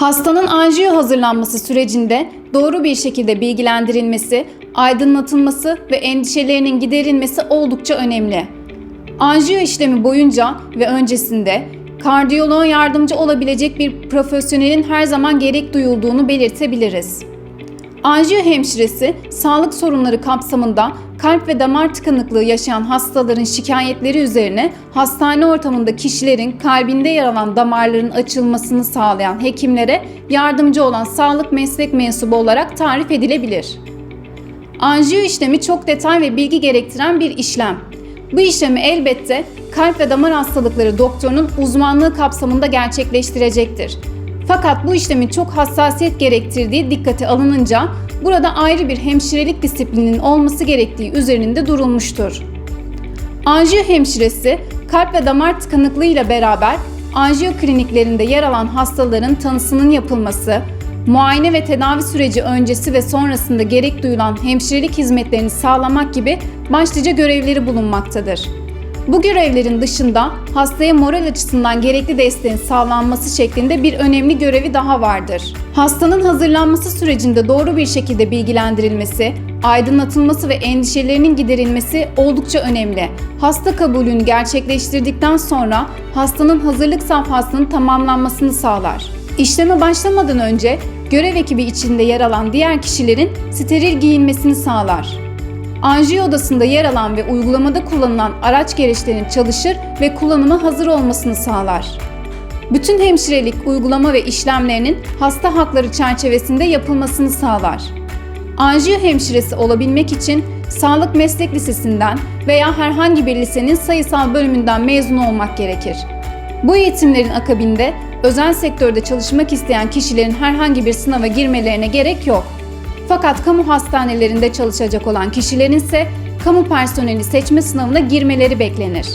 Hastanın anjiyo hazırlanması sürecinde doğru bir şekilde bilgilendirilmesi, aydınlatılması ve endişelerinin giderilmesi oldukça önemli. Anjiyo işlemi boyunca ve öncesinde kardiyoloğa yardımcı olabilecek bir profesyonelin her zaman gerek duyulduğunu belirtebiliriz. Anjiyo hemşiresi, sağlık sorunları kapsamında kalp ve damar tıkanıklığı yaşayan hastaların şikayetleri üzerine hastane ortamında kişilerin kalbinde yer alan damarların açılmasını sağlayan hekimlere yardımcı olan sağlık meslek mensubu olarak tarif edilebilir. Anjiyo işlemi çok detay ve bilgi gerektiren bir işlem. Bu işlemi elbette kalp ve damar hastalıkları doktorunun uzmanlığı kapsamında gerçekleştirecektir. Fakat bu işlemin çok hassasiyet gerektirdiği dikkate alınınca burada ayrı bir hemşirelik disiplinin olması gerektiği üzerinde durulmuştur. Anjiyo hemşiresi kalp ve damar tıkanıklığı ile beraber anjiyo kliniklerinde yer alan hastaların tanısının yapılması, muayene ve tedavi süreci öncesi ve sonrasında gerek duyulan hemşirelik hizmetlerini sağlamak gibi başlıca görevleri bulunmaktadır. Bu görevlerin dışında hastaya moral açısından gerekli desteğin sağlanması şeklinde bir önemli görevi daha vardır. Hastanın hazırlanması sürecinde doğru bir şekilde bilgilendirilmesi, aydınlatılması ve endişelerinin giderilmesi oldukça önemli. Hasta kabulünü gerçekleştirdikten sonra hastanın hazırlık safhasının tamamlanmasını sağlar. İşleme başlamadan önce görev ekibi içinde yer alan diğer kişilerin steril giyinmesini sağlar. Anjiyo odasında yer alan ve uygulamada kullanılan araç gereçlerin çalışır ve kullanıma hazır olmasını sağlar. Bütün hemşirelik uygulama ve işlemlerinin hasta hakları çerçevesinde yapılmasını sağlar. Anjiyo hemşiresi olabilmek için sağlık meslek lisesinden veya herhangi bir lisenin sayısal bölümünden mezun olmak gerekir. Bu eğitimlerin akabinde özel sektörde çalışmak isteyen kişilerin herhangi bir sınava girmelerine gerek yok. Fakat kamu hastanelerinde çalışacak olan kişilerin ise kamu personeli seçme sınavına girmeleri beklenir.